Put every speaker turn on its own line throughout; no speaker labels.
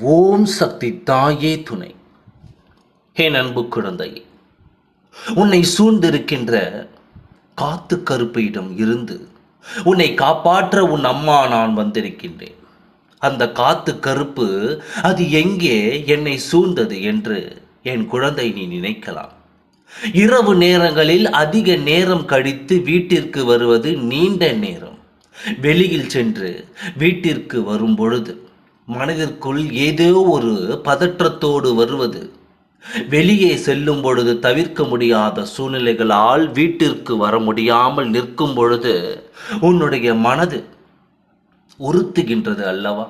ஓம் சக்தி தாயே துணை. என் அன்பு குழந்தையே உன்னை சூழ்ந்திருக்கின்ற காத்து கருப்பையிடம் இருந்து உன்னை காப்பாற்ற உன் அம்மா நான் வந்திருக்கின்றேன். அந்த காத்து கருப்பு அது எங்கே என்னை சூழ்ந்தது என்று என் குழந்தை நீ நினைக்கலாம். இரவு நேரங்களில் அதிக நேரம் கழித்து வீட்டிற்கு வருவது நீண்ட நேரம். வெளியில் சென்று வீட்டிற்கு வரும் பொழுது மனதிற்குள் ஏதோ ஒரு பதற்றத்தோடு வருவது. வெளியே செல்லும் பொழுது தவிர்க்க முடியாத சூழ்நிலைகளால் வீட்டிற்கு வர முடியாமல் நிற்கும் பொழுது உன்னுடைய மனது உறுத்துகின்றது அல்லவா?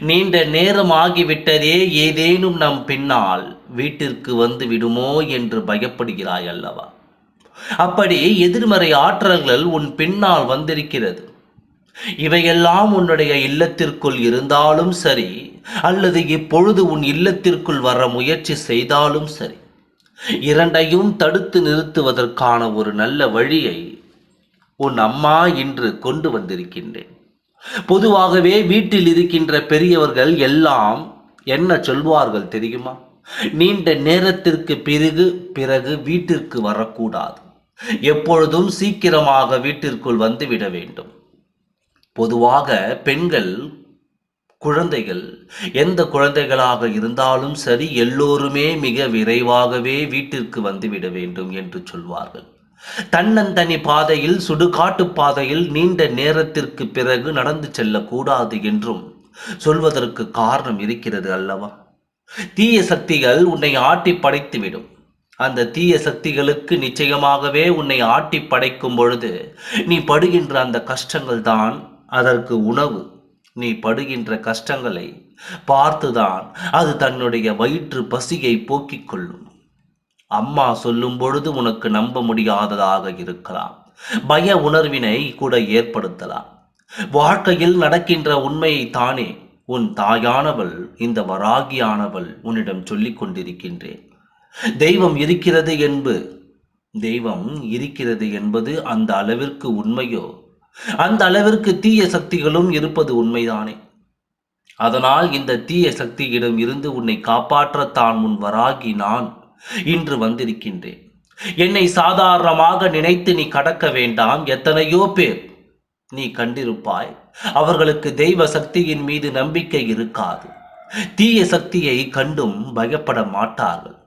நீண்ட நேரம் ஆகிவிட்டதே ஏதேனும் நம் பின்னால் வீட்டிற்கு வந்து விடுமோ என்று பயப்படுகிறாய் அல்லவா? அப்படி எதிர்மறை ஆற்றல்கள் உன் பின்னால் வந்திருக்கிறது. இவையெல்லாம் உன்னுடைய இல்லத்திற்குள் இருந்தாலும் சரி அல்லது இப்பொழுது உன் இல்லத்திற்குள் வர முயற்சி செய்தாலும் சரி. இரண்டையும் தடுத்து நிறுத்துவதற்கான ஒரு நல்ல வழியை உன் அம்மா இன்று கொண்டு வந்திருக்கின்றேன். பொதுவாகவே வீட்டில் இருக்கின்ற பெரியவர்கள் எல்லாம் என்ன சொல்வார்கள் தெரியுமா? நீண்ட நேரத்திற்கு பிறகு பிறகு வீட்டிற்கு வரக்கூடாது. எப்பொழுதும் சீக்கிரமாக வீட்டிற்குள் வந்துவிட வேண்டும். பொதுவாக பெண்கள் குழந்தைகள் எந்த குழந்தைகளாக இருந்தாலும் சரி எல்லோருமே மிக விரைவாகவே வீட்டிற்கு வந்துவிட வேண்டும் என்று சொல்வார்கள். தன்னந்தனி பாதையில் சுடுகாட்டு பாதையில் நீண்ட நேரத்திற்கு பிறகு நடந்து செல்லக்கூடாது என்றும் சொல்வதற்கு காரணம் இருக்கிறது அல்லவா? தீய சக்திகள் உன்னை ஆட்டி படைத்துவிடும். அந்த தீய சக்திகளுக்கு நிச்சயமாகவே உன்னை ஆட்டி படைக்கும் பொழுது நீ படுகின்ற அந்த கஷ்டங்கள் தான் அதற்கு உணவு. நீ படுகின்ற கஷ்டங்களை பார்த்துதான் அது தன்னுடைய வயிற்று பசியை போக்கிக் கொள்ளும். அம்மா சொல்லும் பொழுது உனக்கு நம்ப முடியாததாக இருக்கலாம். பய உணர்வினை கூட ஏற்படுத்தலாம். வாழ்க்கையில் நடக்கின்ற உண்மையை தானே உன் தாயானவள் இந்த வராகியானவள் உன்னிடம் சொல்லிக் கொண்டிருக்கின்றேன். தெய்வம் இருக்கிறது என்பது தெய்வம் இருக்கிறது என்பது அந்த அளவிற்கு உண்மையோ? அந்த அளவிற்கு தீய சக்திகளும் இருப்பது உண்மைதானே? அதனால் இந்த தீய சக்தியிடம் இருந்து உன்னை காப்பாற்றத்தான் முன் வராகி நான் இன்று வந்திருக்கின்றேன். என்னை சாதாரணமாக நினைத்து நீ கடக்க வேண்டாம். எத்தனையோ பேர் நீ கண்டிருப்பாய். அவர்களுக்கு தெய்வ சக்தியின் மீது நம்பிக்கை இருக்காது. தீய சக்தியை கண்டும் பயப்பட மாட்டார்கள்.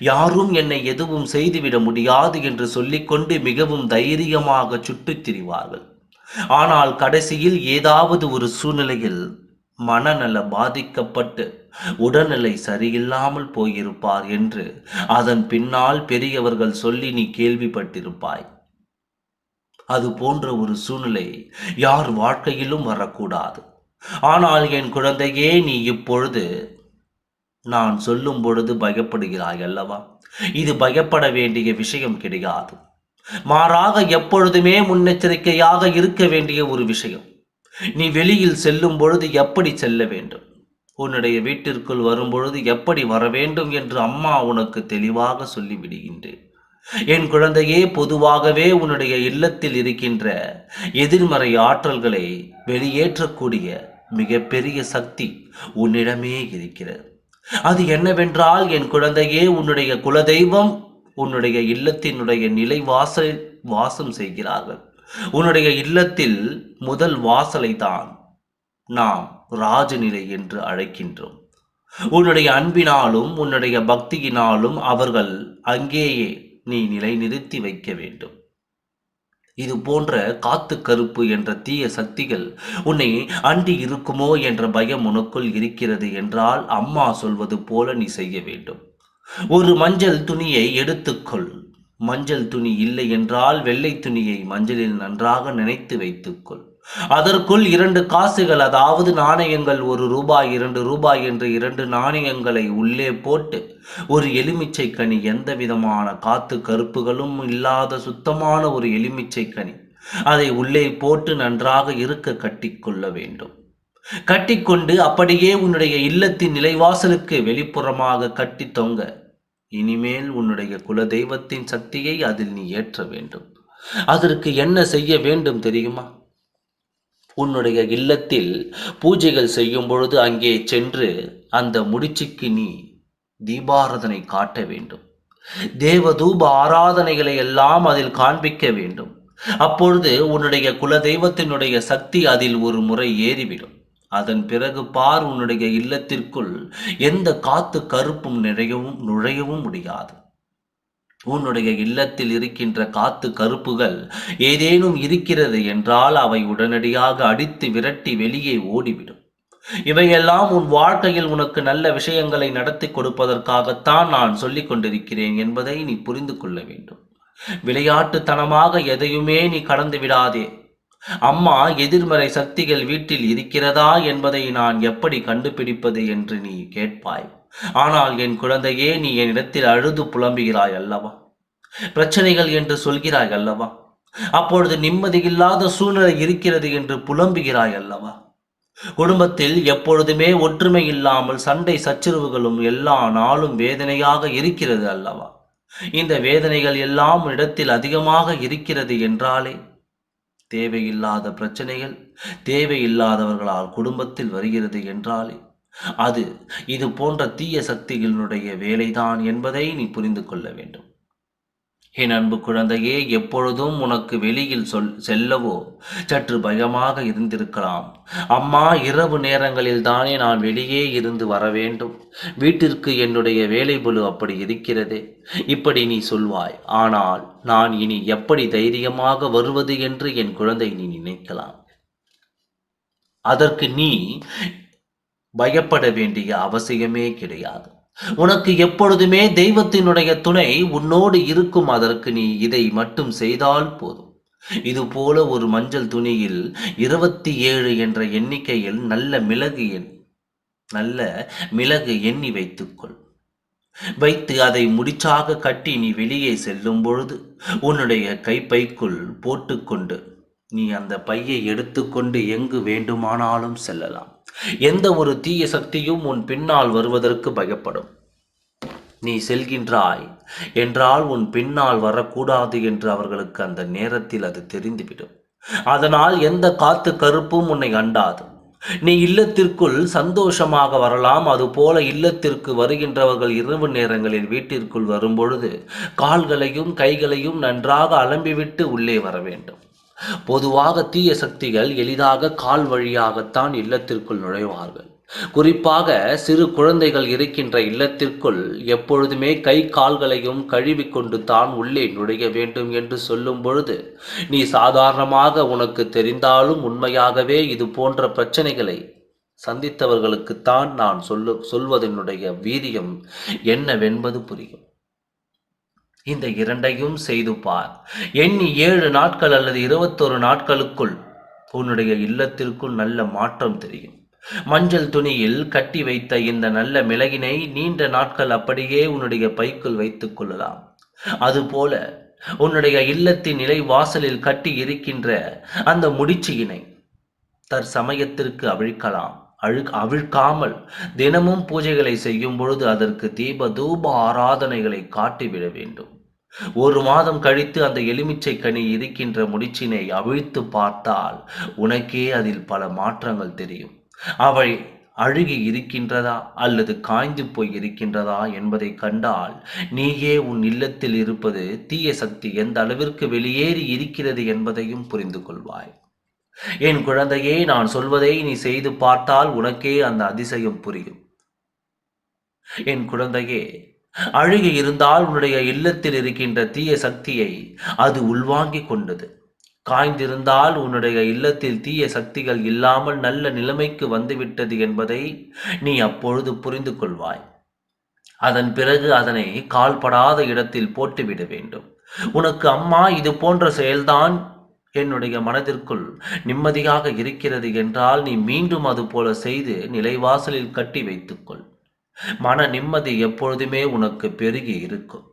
யாரும் என்னை எதுவும் செய்துவிட முடியாது என்று சொல்லிக்கொண்டு மிகவும் தைரியமாக சுட்டுத் திரிவார்கள். ஆனால் கடைசியில் ஏதாவது ஒரு சூழ்நிலையில் மனநல பாதிக்கப்பட்டு உடல்நிலை சரியில்லாமல் போயிருப்பார் என்று அதன் பின்னால் பெரியவர்கள் சொல்லி நீ கேள்விப்பட்டிருப்பாய். அது போன்ற ஒரு சூழ்நிலை யார் வாழ்க்கையிலும் வரக்கூடாது. ஆனால் என் குழந்தையே நீ இப்பொழுது நான் சொல்லும் பொழுது பயப்படுகிறாய் அல்லவா? இது பயப்பட வேண்டிய விஷயம் கிடையாது. மாறாக எப்பொழுதுமே முன்னெச்சரிக்கையாக இருக்க வேண்டிய ஒரு விஷயம். நீ வெளியில் செல்லும் பொழுது எப்படி செல்ல வேண்டும்? உன்னுடைய வீட்டிற்குள் வரும்பொழுது எப்படி வர வேண்டும் என்று அம்மா உனக்கு தெளிவாக சொல்லிவிடுகின்றேன் என் குழந்தையே பொதுவாகவே உன்னுடைய இல்லத்தில் இருக்கின்ற எதிர்மறை ஆற்றல்களை வெளியேற்றக்கூடிய மிகப்பெரிய சக்தி உன்னிடமே இருக்கிறது. அது என்னவென்றால் என் குழந்தையே உன்னுடைய குலதெய்வம் உன்னுடைய இல்லத்தினுடைய நிலை வாசல் வாசம் செய்கிறார்கள். உன்னுடைய இல்லத்தில் முதல் வாசலை தான் நாம் ராஜநிலை என்று அழைக்கின்றோம். உன்னுடைய அன்பினாலும் உன்னுடைய பக்தியினாலும் அவர்கள் அங்கேயே நீ நிலை நிறுத்தி வைக்க வேண்டும். இது போன்ற காத்து கருப்பு என்ற தீய சக்திகள் உன்னை அண்டி இருக்குமோ என்ற பயம் உனக்குள் இருக்கிறது என்றால் அம்மா சொல்வது போல நீ செய்ய வேண்டும். ஒரு மஞ்சள் துணியை எடுத்துக்கொள். மஞ்சள் துணி இல்லை என்றால் வெள்ளை துணியை மஞ்சளில் நன்றாக நினைத்து வைத்துக்கொள். அதற்குள் இரண்டு காசுகள் அதாவது நாணயங்கள் ஒரு ரூபாய் இரண்டு ரூபாய் என்ற இரண்டு நாணயங்களை உள்ளே போட்டு ஒரு எலுமிச்சை கனி எந்த விதமான காத்து கருப்புகளும் இல்லாத சுத்தமான ஒரு எலுமிச்சை கனி அதை உள்ளே போட்டு நன்றாக இருக்க கட்டிக்கொள்ள வேண்டும். கட்டிக்கொண்டு அப்படியே உன்னுடைய இல்லத்தின் நிலைவாசலுக்கு வெளிப்புறமாக கட்டி தொங்க. இனிமேல் உன்னுடைய குலதெய்வத்தின் சக்தியை அதில் நீ ஏற்ற வேண்டும். அதற்கு என்ன செய்ய வேண்டும் தெரியுமா? உன்னுடைய இல்லத்தில் பூஜைகள் செய்யும் பொழுது அங்கே சென்று அந்த முடிச்சுக்கு நீ தீபாராதனை காட்ட வேண்டும். தேவதூப ஆராதனைகளை எல்லாம் அதில் காண்பிக்க வேண்டும். அப்பொழுது உன்னுடைய குலதெய்வத்தினுடைய சக்தி அதில் ஒரு முறை ஏறிவிடும். அதன் பிறகு பார் உன்னுடைய இல்லத்திற்குள் எந்த காத்து கருப்பும் நிறையவும் நுழையவும் முடியாது. உன்னுடைய இல்லத்தில் இருக்கின்ற காத்து கருப்புகள் ஏதேனும் இருக்கிறது என்றால் அவை உடனடியாக அடித்து விரட்டி வெளியே ஓடிவிடும். இவையெல்லாம் உன் வாழ்க்கையில் உனக்கு நல்ல விஷயங்களை நடத்தி கொடுப்பதற்காகத்தான் நான் சொல்லிக் கொண்டிருக்கிறேன் என்பதை நீ புரிந்து கொள்ள வேண்டும். விளையாட்டுத்தனமாக எதையுமே நீ கடந்து விடாதே. அம்மா எதிர்மறை சக்திகள் வீட்டில் இருக்கிறதா என்பதை நான் எப்படி கண்டுபிடிப்பது என்று நீ கேட்பாய். ஆனால் என் குழந்தையே நீ என்னிடத்தில் அழுது புலம்புகிறாய் அல்லவா? பிரச்சனைகள் என்று சொல்கிறாய் அல்லவா? அப்பொழுது நிம்மதியில்லாத சூழ்நிலை இருக்கிறது என்று புலம்புகிறாய் அல்லவா? குடும்பத்தில் எப்பொழுதுமே ஒற்றுமை இல்லாமல் சண்டை சச்சரவுகளும் எல்லா நாளும் வேதனையாக இருக்கிறது அல்லவா? இந்த வேதனைகள் எல்லாம் இடத்தில் அதிகமாக இருக்கிறது என்றாலே தேவையில்லாத பிரச்சனைகள் தேவையில்லாதவர்களால் குடும்பத்தில் வருகிறது என்றாலே அது இது போன்ற தீய சக்திகளினுடைய வேலைதான் என்பதை நீ புரிந்து கொள்ள வேண்டும். என் அன்பு குழந்தையே எப்பொழுதும் உனக்கு வெளியில் சொல் செல்லவோ? சற்று பயமாக இருந்திருக்கலாம். அம்மா இரவு நேரங்களில் தானே நான் வெளியே இருந்து வர வேண்டும் வீட்டிற்கு என்னுடைய வேலை புழு அப்படி இருக்கிறது. இப்படி நீ சொல்வாய். ஆனால் நான் இனி எப்படி தைரியமாக வருவது என்று என் குழந்தை நீ நினைக்கலாம். அதற்கு நீ பயப்பட வேண்டிய அவசியமே கிடையாது. உனக்கு எப்பொழுதுமே தெய்வத்தினுடைய துணை உன்னோடு இருக்கும் அதற்கு நீ இதை மட்டும் செய்தால் போதும். இது போல ஒரு மஞ்சள் துணியில் இருபத்தி ஏழு என்ற எண்ணிக்கையில் நல்ல மிளகு எண் நல்ல மிளகு எண்ணி வைத்துக்கொள் வைத்து அதை முடிச்சாக கட்டி நீ வெளியே செல்லும் பொழுது உன்னுடைய கைப்பைக்குள் போட்டுக்கொண்டு நீ அந்த பையை எடுத்துக்கொண்டு எங்கு வேண்டுமானாலும் செல்லலாம். எந்த ஒரு தீய சக்தியும் உன் பின்னால் வருவதற்கு பயப்படும். நீ செல்கின்றாய் என்றால் உன் பின்னால் வரக்கூடாது என்று அவர்களுக்கு அந்த நேரத்தில் அது தெரிந்துவிடும். அதனால் எந்த காத்து கருப்பும் உன்னை அண்டாது. நீ இல்லத்திற்குள் சந்தோஷமாக வரலாம். அதுபோல இல்லத்திற்கு வருகின்றவர்கள் இரவு நேரங்களில் வீட்டிற்குள் வரும்பொழுது கால்களையும் கைகளையும் நன்றாக அலம்பிவிட்டு உள்ளே வர வேண்டும். பொதுவாக தீய சக்திகள் எளிதாக கால் வழியாகத்தான் இல்லத்திற்குள் நுழைவார்கள். குறிப்பாக சிறு குழந்தைகள் இருக்கின்ற இல்லத்திற்குள் எப்பொழுதுமே கை கால்களையும் கழுவிக்கொண்டு தான் உள்ளே நுழைய வேண்டும் என்று சொல்லும் பொழுது நீ சாதாரணமாக உனக்கு தெரிந்தாலும் உண்மையாகவே இது போன்ற பிரச்சனைகளை சந்தித்தவர்களுக்குத்தான் நான் சொல்லு சொல்வதனுடைய வீரியம் என்னவென்பது புரியும். இந்த இரண்டையும் செய்து பார். எண்ணி ஏழு நாட்கள் அல்லது இருபத்தொரு நாட்களுக்குள் உன்னுடைய இல்லத்திற்குள் நல்ல மாற்றம் தெரியும். மஞ்சள் துணியில் கட்டி வைத்த இந்த நல்ல மிளகினை நீண்ட நாட்கள் அப்படியே உன்னுடைய பைக்குள் வைத்துக் கொள்ளலாம். அதுபோல உன்னுடைய இல்லத்தின் நிலை வாசலில் கட்டி இருக்கின்ற அந்த முடிச்சியினை தற்சமயத்திற்கு அவிழ்க்கலாம். அழு அவிழ்க்காமல் தினமும் பூஜைகளை செய்யும் பொழுது அதற்கு தீப தூப ஆராதனைகளை காட்டிவிட வேண்டும். ஒரு மாதம் கழித்து அந்த எலுமிச்சை கனி இருக்கின்ற முடிச்சினை அவிழ்த்து பார்த்தால் உனக்கே அதில் பல மாற்றங்கள் தெரியும். அவை அழுகி இருக்கின்றதா அல்லது காய்ந்து போய் இருக்கின்றதா என்பதை கண்டால் நீயே உன் இல்லத்தில் இருப்பது தீய சக்தி எந்த அளவிற்கு வெளியேறி இருக்கிறது என்பதையும் புரிந்து கொள்வாய். என் குழந்தையே நான் சொல்வதை நீ செய்து பார்த்தால் உனக்கே அந்த அதிசயம் புரியும். என் குழந்தையே அழுகி இருந்தால் உன்னுடைய இல்லத்தில் இருக்கின்ற தீய சக்தியை அது உள்வாங்கிக் கொண்டது. காய்ந்திருந்தால் உன்னுடைய இல்லத்தில் தீய சக்திகள் இல்லாமல் நல்ல நிலைமைக்கு வந்துவிட்டது என்பதை நீ அப்பொழுது புரிந்து கொள்வாய். அதன் பிறகு அதனை கால்படாத இடத்தில் போட்டுவிட வேண்டும். உனக்கு அம்மா இது போன்ற செயல்தான் என்னுடைய மனதிற்குள் நிம்மதியாக இருக்கிறது என்றால் நீ மீண்டும் அது போல செய்து நிலைவாசலில் கட்டி வைத்துக்கொள். மன நிம்மதி எப்பொழுதுமே உனக்கு பெருகி இருக்கும்.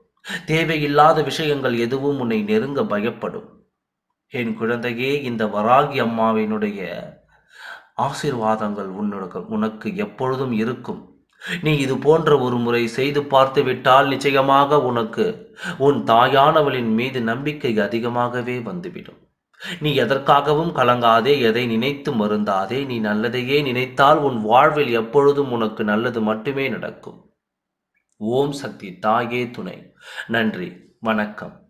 தேவையில்லாத விஷயங்கள் எதுவும் உன்னை நெருங்க பயப்படும். என் குழந்தையே இந்த வராகி அம்மாவினுடைய ஆசீர்வாதங்கள் உன்னுடைய உனக்கு எப்பொழுதும் இருக்கும். நீ இது போன்ற ஒரு முறை செய்து பார்த்து விட்டால் நிச்சயமாக உனக்கு உன் தாயானவளின் மீது நம்பிக்கை அதிகமாகவே வந்துவிடும். நீ எதற்காகவும் கலங்காதே எதை நினைத்து மருந்தாதே. நீ நல்லதையே நினைத்தால் உன் வாழ்வில் எப்பொழுதும் உனக்கு நல்லது மட்டுமே நடக்கும். ஓம் சக்தி தாயே துணை. நன்றி. வணக்கம்.